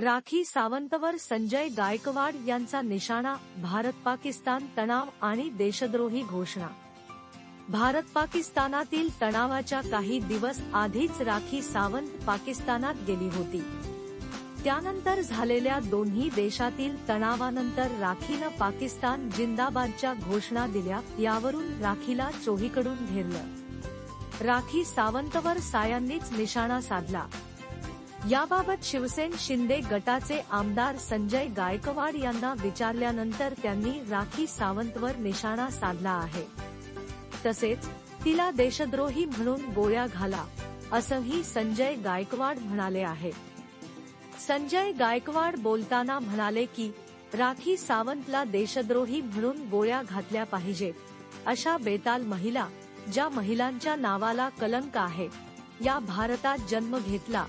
राखी सावंतवर संजय गायकवाड यांचा निशाणा भारत पाकिस्तान तणाव आणि देशद्रोही घोषणा. भारत पाकिस्तानातील तणावाच्या काही दिवस आधीच राखी सावंत पाकिस्तानात गेली होती. त्यानंतर झालेल्या दोन्ही देशातील तणावानंतर राखीनं पाकिस्तान जिंदाबादच्या घोषणा दिल्या यावरून राखीला चोहीकडून घेरलं. राखी सावंतवर सायांनीच निशाणा साधला. याबाबत शिवसेन शिंदे गटाचे आमदार संजय गायकवाड यांना विचारल्यानंतर त्यांनी राखी सावंतवर निशाणा साधला आहे. तसेच तिला देशद्रोही म्हणून गोळ्या घाला असंही संजय गायकवाड म्हणाले आहे. संजय गायकवाड बोलताना म्हणाले की राखी सावंतला देशद्रोही म्हणून गोळ्या घातल्या पाहिजेत अशा बेताल महिला ज्या महिलांच्या नावाला कलंक आहे या भारतात जन्म घेतला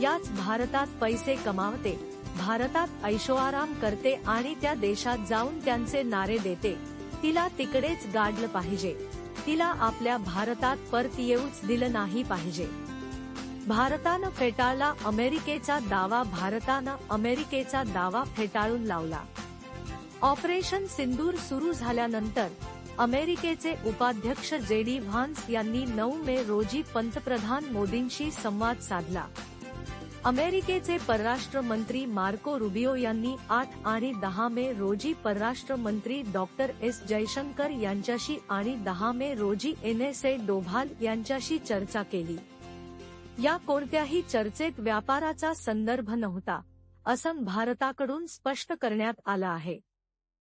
याच भारतात पैसे कमावते. भारतात ऐशोआराम करते आणि त्या देशात जाऊन त्यांचे नारे देते. तिला तिकडेच गाडलं पाहिजे. तिला आपल्या भारतात परत येऊच दिलं नाही पाहिजे. भारतानं फेटाळला अमेरिकेचा दावा भारतानं अमेरिकेचा दावा फेटाळून लावला. ऑपरेशन सिंदूर सुरू झाल्यानंतर अमेरिकेचे उपाध्यक्ष जे डी व्हान्स यांनी नऊ मे रोजी पंतप्रधान मोदींशी संवाद साधला. अमेरिकेचे परराष्ट्र मंत्री मार्को रुबिओ यांनी आठ आणि दहा मे रोजी परराष्ट्र मंत्री डॉक्टर एस जयशंकर यांच्याशी आणि दहा मे रोजी एन एस ए डोभाल यांच्याशी चर्चा केली. या कोणत्याही चर्चेत व्यापाराचा संदर्भ नव्हता असं भारताकडून स्पष्ट करण्यात आलं आहे.